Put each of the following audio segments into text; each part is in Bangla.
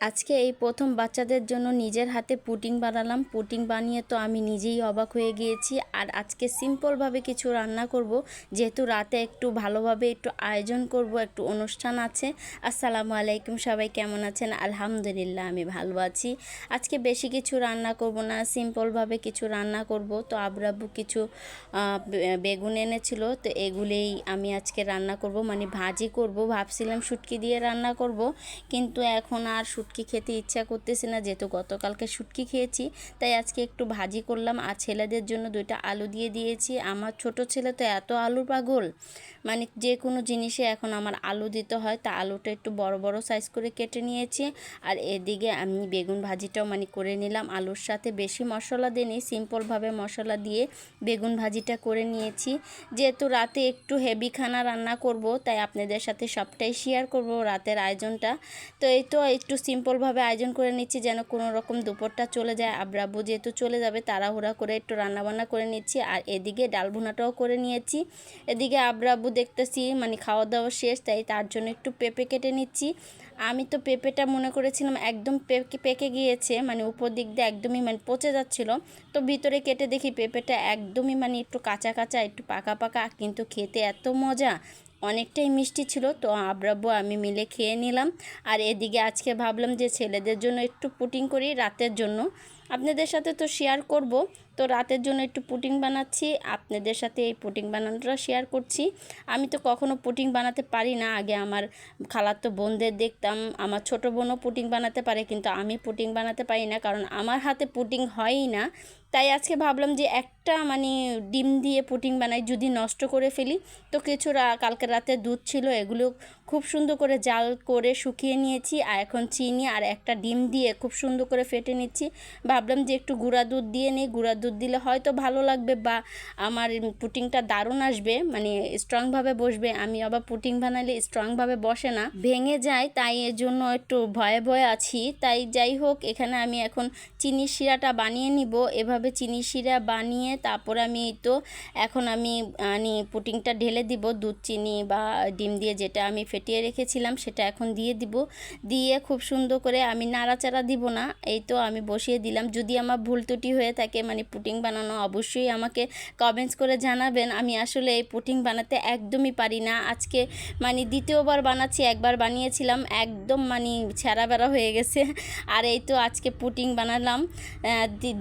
আজকে এই প্রথম বাচ্চাদের জন্য নিজের হাতে পুটিং বানালাম। পুটিং বানিয়ে তো আমি নিজেই অবাক হয়ে গিয়েছি। আর আজকে সিম্পলভাবে কিছু রান্না করব। যেহেতু রাতে একটু ভালোভাবে একটু আয়োজন করব, একটু অনুষ্ঠান আছে। আসসালামু আলাইকুম, সবাই কেমন আছেন? আলহামদুলিল্লাহ, আমি ভালো আছি। আজকে বেশি কিছু রান্না করব না, সিম্পলভাবে কিছু রান্না করব। তো আবরাব্বু কিছু বেগুন এনেছিল। তো এগুলোই আমি আজকে রান্না করব। মানে ভাজি করব। ভাবছিলাম শুটকি দিয়ে রান্না করব। কিন্তু এখন আর শুটকি খেতে ইচ্ছা করতেছে না যেহেতু গতকালকে শুটকি খেয়েছি, তাই আজকে একটু ভাজি করলাম আর ছেলেদের জন্য দুইটা আলু দিয়ে দিয়েছি। আমার ছোট ছেলে তো এত আলু পাগল। মানে যে কোনো জিনিসে এখন আমার আলু দিতে হয়, তা আলুটা একটু বড় বড় সাইজ করে কেটে নিয়েছি। আর এদিকে আমি বেগুন ভাজিটাও মানে করে নিলাম। আলুর সাথে বেশি মশলা দিইনি সিম্পলভাবে মশলা দিয়ে বেগুন ভাজিটা করে নিয়েছি। যেহেতু রাতে একটু হেভি খানা রান্না করব, তাই আপনাদের সাথে সবটাই শেয়ার করব রাতের আয়োজনটা। তো এই তো একটু সিম্পলভাবে আয়োজন করে নিচ্ছি যেন কোনো রকম দুপুরটা চলে যায়। আব্রাব্বু যেহেতু চলে যাবে, তাড়াহুড়া করে একটু রান্নাবান্না করে নিচ্ছি আর এদিকে ডাল ভুনাটাও করে নিয়েছি। এদিকে আব্রাব্বু দেখতেছি মানে খাওয়া দাওয়া শেষ, তাই তার জন্য একটু পেঁপে কেটে নিচ্ছি। আমি তো পেঁপেটা মনে করেছিলাম একদম পেকে পেকে গিয়েছে মানে উপর দিক দিয়ে একদমই মানে পচে যাচ্ছিল। তো ভিতরে কেটে দেখি পেঁপেটা একদমই মানে একটু কাঁচা কাঁচা, একটু পাকা পাকা, কিন্তু খেতে এত মজা। অনেকটাই মিষ্টি ছিল, তো আব্রাব্বু আমি মিলে খেয়ে নিলাম। আর এদিকে আজকে ভাবলাম যে ছেলেদের জন্য একটু পুটিং করি রাতের জন্য। আপনাদের সাথে তো শেয়ার করব। তো রাতের জন্য একটু পুটিং বানাচ্ছি, আপনাদের সাথে এই পুটিং বানানোটা শেয়ার করছি। আমি তো কখনো পুটিং বানাতে পারি না, আগে আমার খালাতো বোনদের দেখতাম, আমার ছোট বোনও পুটিং বানাতে পারে, কিন্তু আমি পুটিং বানাতে পারি না, কারণ আমার হাতে পুটিং হয়ই না। তাই আজকে ভাবলাম যে একটা মানে ডিম দিয়ে পুটিং বানাই, যদি নষ্ট করে ফেলি, তো কিছু কালকে রাতে দুধ ছিল, এগুলো খুব সুন্দর করে জাল করে শুকিয়ে নিয়েছি, আর এখন চিনি আর একটা ডিম দিয়ে খুব সুন্দর করে ফেটে নিচ্ছি। ভাবলাম যে একটু গুঁড়া দুধ দিয়ে নিই, গুঁড়া দুধ দিলে হয়তো ভালো লাগবে বা আমার পুটিংটা দারুণ আসবে মানে স্ট্রংভাবে বসবে। আমি আবার পুটিং বানালে স্ট্রংভাবে বসে না। ভেঙে যায়, তাই এর জন্য একটু ভয়ে ভয়ে আছি। তাই যাই হোক, এখানে আমি এখন চিনি শিরাটা বানিয়ে নিব। এভাবে চিনি শিরা বানিয়ে তারপর আমি তো এখন আমি মানে পুটিংটা ঢেলে দিব। দুধ, চিনি বা ডিম দিয়ে যেটা আমি ফেটিয়ে রেখেছিলাম, সেটা এখন দিয়ে দিব। দিয়ে খুব সুন্দর করে আমি নাড়াচাড়া দিব না। এই তো আমি বসিয়ে দিলাম। যদি আমার ভুল ত্রুটি হয়ে থাকে মানে পুটিং বানানো, অবশ্যই আমাকে কমেন্টস করে জানাবেন। আমি আসলে এই পুটিং বানাতে একদমই পারি না। আজকে মানে দ্বিতীয়বার বানাচ্ছি, একবার বানিয়েছিলাম, একদম মানে ছেঁড়া বেড়া হয়ে গেছে। আর এই তো আজকে পুটিং বানালাম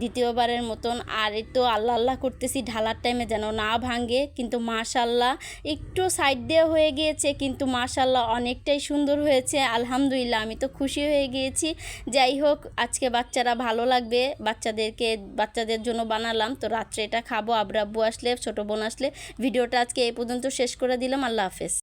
দ্বিতীয়বারের মতন। আর এই তো আল্লাহ আল্লাহ করতেছি, ঢালার টাইমে যেন না ভাঙে। কিন্তু মাশাল্লাহ একটু সাইড দিয়ে হয়ে গিয়েছে, কিন্তু মাশাল্লাহ অনেকটাই সুন্দর হয়েছে। আলহামদুলিল্লাহ, আমি তো খুশি হয়ে গিয়েছি। যাই হোক, আজকে বাচ্চারা ভালো লাগবে। বাচ্চাদেরকে, বাচ্চাদের জন্য বানালাম। তো রাত্রে এটা খাব আব্রাব্বু আসলে, ছোটো বোন আসলে। ভিডিওটা আজকে এই পর্যন্ত শেষ করে দিলাম। আল্লাহ হাফেজ।